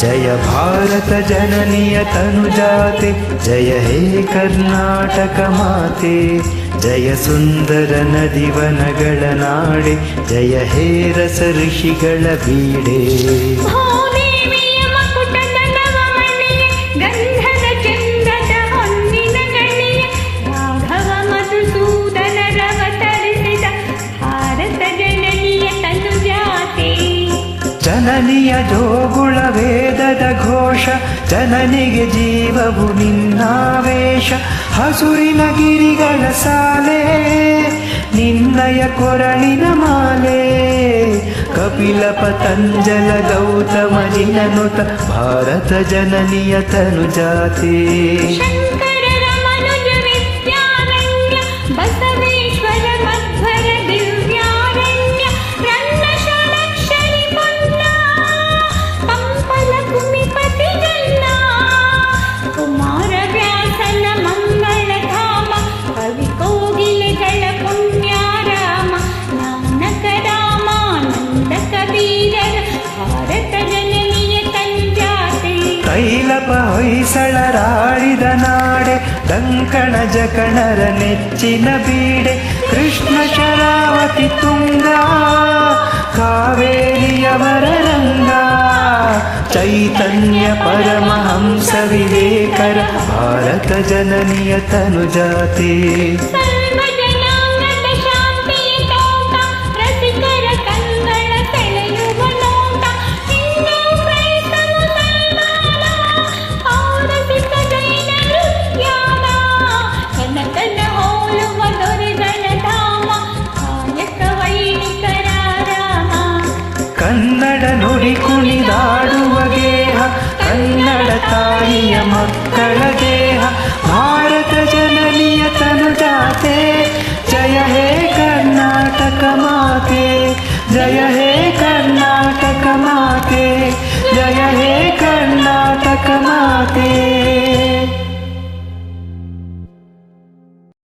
ಜಯ ಭಾರತ ಜನನಿಯ ತನುಜಾತೆ, ಜಯ ಹೇ ಕರ್ನಾಟಕ ಮಾತೆ, ಜಯ ಸುಂದರ ನದಿವನಗಳ ನಾಡೆ, ಜಯ ಹೇ ರಸ ಋಷಿಗಳ ಬೀಡೆ. ಜನನಿಯ ಜೋಗುಳ ವೇದದ ಘೋಷ, ಜನನಿಗೆ ಜೀವವು ನಿನ್ನಾವೇಶ. ಹಸುರಿನ ಗಿರಿಗಳ ಸಾಲೆ, ನಿನ್ನಯ ಕೊರಳಿನ ಮಾಲೆ. ಕಪಿಲ ಪತಂಜಲ ಗೌತಮ ಜಿನನುತ ಭಾರತ ಜನನಿಯ ತನುಜಾತೆ. ಶಂಕರರ ಕೈಲಪ ಹೊಯ್ಸಳರಾಡಿದ ನಾಡೆ ಡಂಕಣ ಜಕಣರ ನೆಚ್ಚಿನ ಬೀಡೆ ಕೃಷ್ಣ ಶರಾವತಿ ತುಂಗ ಕಾವೇರಿಯವರ ರಂಗ ಚೈತನ್ಯ ಪರಮಹಂಸ ವಿವೇಕರ ಭಾರತ ಜನನಿಯ ತನುಜಾತೆ ನುಡಿ ಕುಣಿದಾಡುವ ಗೇಹ ಕನ್ನಡ ತಾಯಿಯ ಮಕ್ಕಳ ದೇಹ ಭಾರತ ಜನನಿಯ ऐलता नियमकरदेह भारतजननियतनुजाते जय हे कर्णाटकमाते जय हे कर्णाटक माते जय हे कर्णाटकमाते